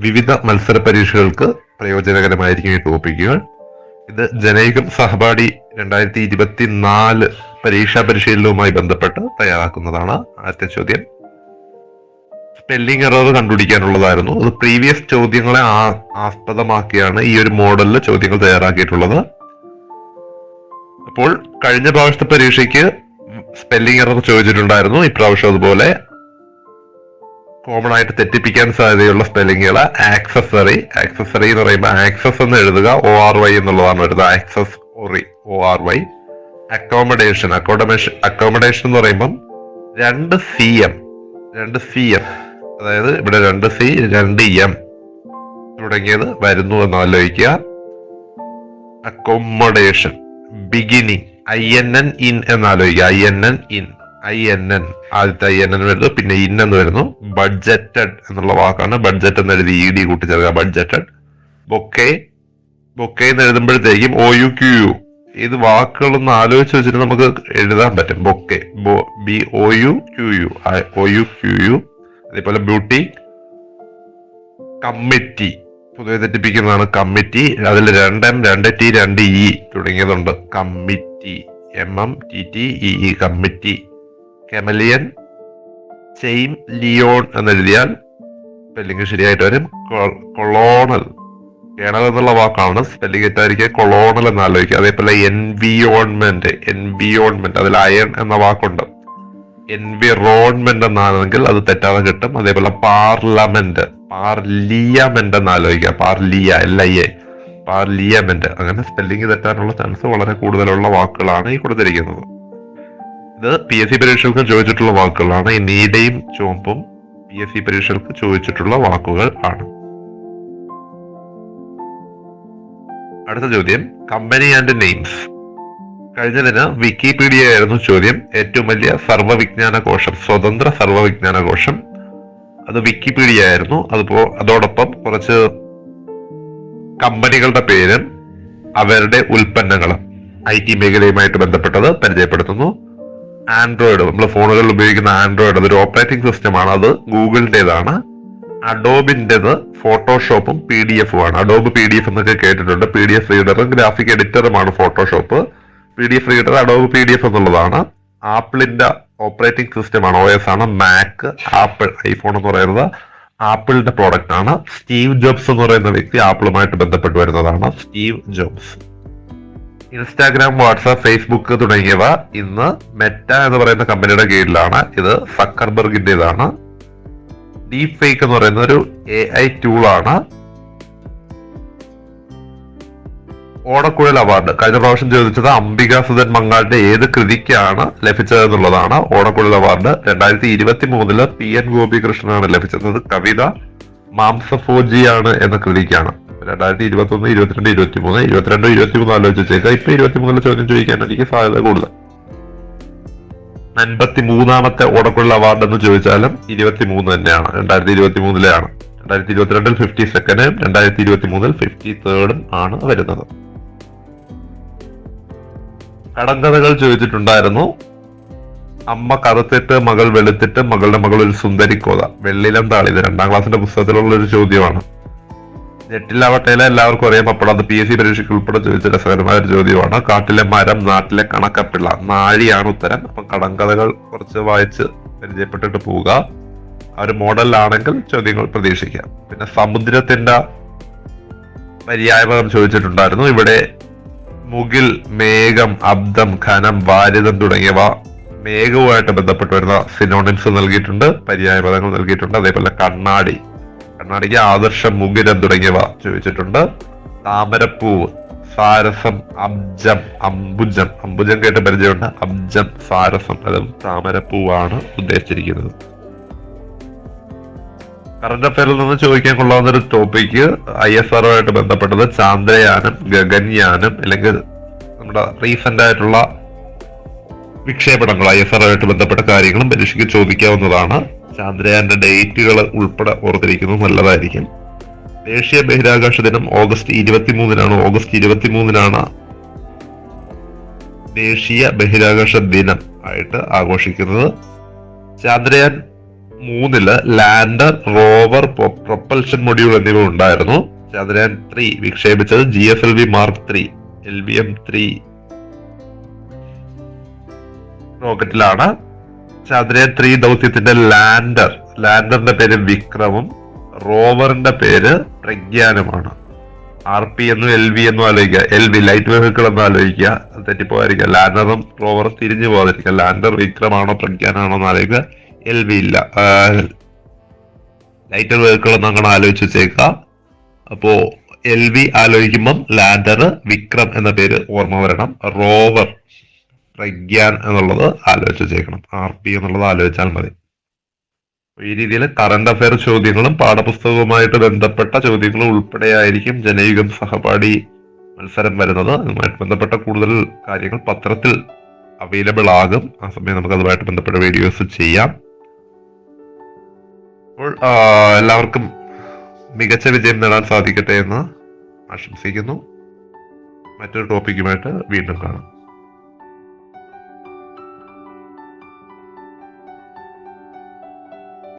വിവിധ മത്സര പരീക്ഷകൾക്ക് പ്രയോജനകരമായിരിക്കും ഈ ടോപ്പിക്കുകൾ ഇത് ജനൈകം സഹപാഠി രണ്ടായിരത്തി ഇരുപത്തി നാല് പരീക്ഷാ പരിശീലനവുമായി ബന്ധപ്പെട്ട് തയ്യാറാക്കുന്നതാണ് ആദ്യത്തെ ചോദ്യം. സ്പെല്ലിംഗ് എറർ കണ്ടുപിടിക്കാനുള്ളതായിരുന്നു. അത് പ്രീവിയസ് ചോദ്യങ്ങളെ ആസ്പദമാക്കിയാണ് ഈ ഒരു മോഡലിൽ ചോദ്യങ്ങൾ തയ്യാറാക്കിയിട്ടുള്ളത്. അപ്പോൾ കഴിഞ്ഞ പ്രാവശ്യത്തെ പരീക്ഷയ്ക്ക് സ്പെല്ലിംഗ് എറർ ചോദിച്ചിട്ടുണ്ടായിരുന്നു. ഇപ്രാവശ്യം അതുപോലെ കോമൺ ആയിട്ട് തെറ്റിപ്പിക്കാൻ സാധ്യതയുള്ള സ്പെല്ലിങ്ങുകൾ ആക്സസറി ആക്സസറി എന്ന് പറയുമ്പോൾ ആക്സസ് എന്ന് എഴുതുക ഒ ആർ വൈ എന്നുള്ളതാണ് വരുന്നത്. Access ഒറി O R Y accommodation accommodation accommodation എന്ന് പറയുമ്പം രണ്ട് സി എം രണ്ട് സി എം അതായത് ഇവിടെ രണ്ട് സി രണ്ട് എം തുടങ്ങിയത് വരുന്നു എന്ന് ആലോചിക്കുക. Accommodation beginning I N N in എന്നാലോചിക്കുക I N N in I N N ആദ്യത്തെ ഐ എൻ എൻ വരുന്നു പിന്നെ ഇൻ എന്ന് വരുന്നു. ബഡ്ജറ്റഡ് എന്നുള്ള വാക്കാണ്. ബഡ്ജറ്റ് എന്ന് എഴുതി ഇ ഡി കൂട്ടിച്ചേർക്കുക. ബഡ്ജറ്റഡ്. ബൊക്കെ. ബൊക്കെ എന്ന് എഴുതുമ്പോഴത്തേക്കും ഒ യു ക്യു യു. ഇത് വാക്കുകളൊന്ന് ആലോചിച്ച് വെച്ചിട്ട് നമുക്ക് എഴുതാൻ പറ്റും. Bouquet. B O U Q U. O U Q U. അതേപോലെ ബ്യൂട്ടി. കമ്മിറ്റി. പൊതുവെ തെറ്റിപ്പിക്കുന്നതാണ് കമ്മിറ്റി. അതിൽ രണ്ട് എം രണ്ട് ടി രണ്ട് E തുടങ്ങിയതുണ്ട്. Committee. M M T T E committee. Chameleon chame leon എന്നെഴുതിയാൽ spelling ശരിയായിട്ട് വരും. കൊളോണൽ. കേണൽ എന്നുള്ള വാക്കാണ് സ്പെല്ലിംഗ് തെറ്റായിരിക്കുക കൊളോണൽ എന്ന് ആലോചിക്കുക അതേപോലെ എൻവിയോൺമെന്റ് എൻവിയോൺമെന്റ്. അതിൽ അയൺ എന്ന വാക്കുണ്ട്. എൻവിറോൺമെന്റ് എന്നാണെങ്കിൽ അത് തെറ്റാതെ കിട്ടും. അതേപോലെ പാർലമെന്റ് പാർലിയമെന്റ് എന്ന് ആലോചിക്കുക parlia L I A parliament. അങ്ങനെ സ്പെല്ലിംഗ് തെറ്റാനുള്ള ചാൻസ് വളരെ കൂടുതലുള്ള വാക്കുകളാണ് ഈ കൊടുത്തിരിക്കുന്നത്. ഇത് പി എസ് സി പരീക്ഷകൾക്ക് ചോദിച്ചിട്ടുള്ള വാക്കുകളാണ്. ഈ നീലയും ചുവപ്പും പി എസ് സി പരീക്ഷകൾക്ക് ചോദിച്ചിട്ടുള്ള വാക്കുകൾ ആണ്. അടുത്ത ചോദ്യം കമ്പനി ആൻഡ് നെയിംസ് കഴിഞ്ഞതിന് വിക്കിപീഡിയ ആയിരുന്നു ചോദ്യം. ഏറ്റവും വലിയ സർവവിജ്ഞാന കോശം സ്വതന്ത്ര സർവവിജ്ഞാന കോശം അത് വിക്കിപീഡിയ ആയിരുന്നു അതിപ്പോ അതോടൊപ്പം കുറച്ച് കമ്പനികളുടെ പേരും അവരുടെ ഉൽപ്പന്നങ്ങളും ഐ ടി മേഖലയുമായിട്ട് ബന്ധപ്പെട്ടത് പരിചയപ്പെടുത്തുന്നു. ആൻഡ്രോയിഡ് നമ്മൾ ഫോണുകളിൽ ഉപയോഗിക്കുന്ന ആൻഡ്രോയിഡ് അതൊരു ഓപ്പറേറ്റിംഗ് സിസ്റ്റമാണ് അത് ഗൂഗിളിന്റെതാണ് അഡോബിന്റെത് ഫോട്ടോഷോപ്പും പി ഡി എഫും ആണ്. അഡോബ് പി ഡി എഫ് എന്നൊക്കെ കേട്ടിട്ടുണ്ട്. പി ഡി എഫ് റീഡറും graphic എഡിറ്ററുമാണ് Photoshop P D F reader Adobe P D F എന്നുള്ളതാണ് ആപ്പിളിന്റെ ഓപ്പറേറ്റിംഗ് സിസ്റ്റമാണ് ഒ എസ് ആണ്. മാക്ക് ആപ്പിൾ ഐഫോൺ എന്ന് പറയുന്നത് ആപ്പിളിന്റെ പ്രോഡക്റ്റ് ആണ്. സ്റ്റീവ് ജോബ്സ് എന്ന് പറയുന്ന വ്യക്തി ആപ്പിളുമായിട്ട് ബന്ധപ്പെട്ട് വരുന്നതാണ്. Steve Jobs Instagram WhatsApp Facebook തുടങ്ങിയവ ഇന്ന് മെറ്റ എന്ന് പറയുന്ന കമ്പനിയുടെ കീഴിലാണ്. ഇത് സക്കർബർഗിന്റേതാണ്. ഡീപ് ഫേക്ക് എന്ന് പറയുന്ന ഒരു എ ഐ ടൂളാണ് ഓടക്കുഴൽ അവാർഡ്. കഴിഞ്ഞ പ്രാവശ്യം ചോദിച്ചത് അംബിക സുധൻ മങ്ങാടിന്റെ ഏത് കൃതിക്കാണ് ലഭിച്ചത് എന്നുള്ളതാണ് ഓടക്കുഴൽ അവാർഡ്. രണ്ടായിരത്തി ഇരുപത്തി മൂന്നിൽ പി എൻ ഗോപികൃഷ്ണനാണ് ലഭിച്ചത്. കവിത മാംസഫോജിയാണ് എന്ന കൃതിക്കാണ്. രണ്ടായിരത്തി ഇരുപത്തൊന്ന് ഇരുപത്തിരണ്ട് ഇരുപത്തി മൂന്ന് ഇരുപത്തിരണ്ട് ഇരുപത്തി മൂന്ന് ആലോചിച്ചേക്കാം. ഇപ്പൊ ഇരുപത്തി മൂന്നിലെ ചോദ്യം ചോദിക്കാൻ എനിക്ക് സാധ്യത കൂടുതൽ. അൻപത്തി മൂന്നാമത്തെ ഓടക്കുള്ള അവാർഡ് എന്ന് ചോദിച്ചാലും ഇരുപത്തി മൂന്ന് തന്നെയാണ്. രണ്ടായിരത്തി ഇരുപത്തി മൂന്നിലെയാണ് രണ്ടായിരത്തി ഇരുപത്തിരണ്ടിൽ ഫിഫ്റ്റി സെക്കൻഡും രണ്ടായിരത്തി ഇരുപത്തി മൂന്നിൽ ഫിഫ്റ്റി തേർഡും ആണ് വരുന്നത്. കടങ്കഥകൾ ചോദിച്ചിട്ടുണ്ടായിരുന്നു. അമ്മ കറുത്തിട്ട് മകൾ വെളുത്തിട്ട് മകളുടെ മകൾ ഒരു സുന്ദരിക്കോത. വെള്ളിലം താളി ഇത് രണ്ടാം ക്ലാസ്സിന്റെ പുസ്തകത്തിലുള്ള ഒരു ചോദ്യമാണ്. ജെട്ടിലാവട്ടയിലെ എല്ലാവർക്കും അറിയാം. അപ്പോൾ അത് പി എസ് സി പരീക്ഷയ്ക്ക് ഉൾപ്പെടെ ചോദിച്ച രസകരമായ ഒരു ചോദ്യമാണ്. കാട്ടിലെ മരം നാട്ടിലെ കണക്കപ്പിള്ള. നാഴിയാണ് ഉത്തരം. അപ്പം കടങ്കഥകൾ കുറച്ച് വായിച്ച് പരിചയപ്പെട്ടിട്ട് പോവുക. ആ ഒരു മോഡലിലാണെങ്കിൽ ചോദ്യങ്ങൾ പ്രതീക്ഷിക്കാം. പിന്നെ സമുദ്രത്തിന്റെ പര്യായപദം ചോദിച്ചിട്ടുണ്ടായിരുന്നു. ഇവിടെ മുകിൽ മേഘം അബ്ദം ഖനം വാരിതം തുടങ്ങിയവ മേഘവുമായിട്ട് ബന്ധപ്പെട്ട് വരുന്ന സിനോണിംസ് നൽകിയിട്ടുണ്ട്. പര്യായപദങ്ങൾ നൽകിയിട്ടുണ്ട്. അതേപോലെ കണ്ണാടി. കണ്ണാടിക്ക് ആദർശം മുകിരം തുടങ്ങിയവ ചോദിച്ചിട്ടുണ്ട്. താമരപ്പൂവ് സാരസം അബ്ജം അംബുജം. അംബുജം കേട്ട് പരിചയമുണ്ട്. അബ്ജം സാരസം അതും താമരപ്പൂവാണ് ഉദ്ദേശിച്ചിരിക്കുന്നത്. കറണ്ട് അഫയറിൽ നിന്ന് ചോദിക്കാൻ കൊള്ളാവുന്ന ഒരു ടോപ്പിക്ക് ഐ എസ് ആറുമായിട്ട് ബന്ധപ്പെട്ടത് ചാന്ദ്രയാനം ഗഗൻയാനം അല്ലെങ്കിൽ നമ്മുടെ റീസെന്റ് ആയിട്ടുള്ള വിക്ഷേപണങ്ങൾ ഐ എസ് ആറുമായിട്ട് ബന്ധപ്പെട്ട കാര്യങ്ങളും പരീക്ഷയ്ക്ക് ചോദിക്കാവുന്നതാണ്. ചാന്ദ്രയാന്റെ ഡേറ്റുകൾ ഉൾപ്പെടെ ഓർത്തിരിക്കുന്നത് നല്ലതായിരിക്കും. ദേശീയ ബഹിരാകാശ ദിനം ഓഗസ്റ്റ് ഇരുപത്തിമൂന്നിനാണ്. ഓഗസ്റ്റ് ഇരുപത്തിമൂന്നിനാണ് ദേശീയ ബഹിരാകാശ ദിനം ആയിട്ട് ആഘോഷിക്കുന്നത്. ചാന്ദ്രയാൻ മൂന്നിൽ ലാൻഡർ റോവർ പ്രൊപ്പൽഷൻ മൊഡ്യൂൾ എന്നിവ ഉണ്ടായിരുന്നു. Chandrayaan three വിക്ഷേപിച്ചത് G F L V mark three L V M three റോക്കറ്റിലാണ്. Chandrayaan three ദൗത്യത്തിന്റെ ലാൻഡർ ലാൻഡറിന്റെ പേര് വിക്രമും റോവറിന്റെ പേര് പ്രഗ്യാനുമാണ്. ആർ പി എന്നും എൽ വി എന്നും ആലോചിക്കുക. എൽ വി ലൈറ്റ് വെഹിക്കിൾ എന്ന് ആലോചിക്കുക. അത് തെറ്റിപ്പോയിരിക്കുക ലാൻഡറും റോവറും തിരിഞ്ഞു പോകാതിരിക്കുക. ലാൻഡർ വിക്രമാണോ പ്രഗ്യാനാണോ എന്ന് ആലോചിക്കുക. എൽ വി ഇല്ല. ലൈറ്റർ വെഹിക്കിൾ എന്ന് അങ്ങനെ ആലോചിച്ച് വെച്ചേക്കുക. അപ്പോ എൽ വി ആലോചിക്കുമ്പം ലാൻഡർ വിക്രം എന്ന പേര് ഓർമ്മ വരണം. റോവർ പ്രഗ്യാൻ എന്നുള്ളത് ആലോചിച്ച് വെച്ചേക്കണം. ആർ പി എന്നുള്ളത് ആലോചിച്ചാൽ മതി. ഈ രീതിയിൽ കറണ്ട് അഫയർ ചോദ്യങ്ങളും പാഠപുസ്തകവുമായിട്ട് ബന്ധപ്പെട്ട ചോദ്യങ്ങളും ഉൾപ്പെടെയായിരിക്കും ജനയുഗം സഹപാഠി മത്സരം വരുന്നത്. അതുമായിട്ട് ബന്ധപ്പെട്ട കൂടുതൽ കാര്യങ്ങൾ പത്രത്തിൽ അവൈലബിൾ ആകും. ആ സമയം നമുക്ക് അതുമായിട്ട് ബന്ധപ്പെട്ട വീഡിയോസ് ചെയ്യാം. അപ്പോൾ എല്ലാവർക്കും മികച്ച വിജയം നേടാൻ സാധിക്കട്ടെ എന്ന് ആശംസിക്കുന്നു. മറ്റൊരു ടോപ്പിക്കുമായിട്ട് വീണ്ടും കാണാം.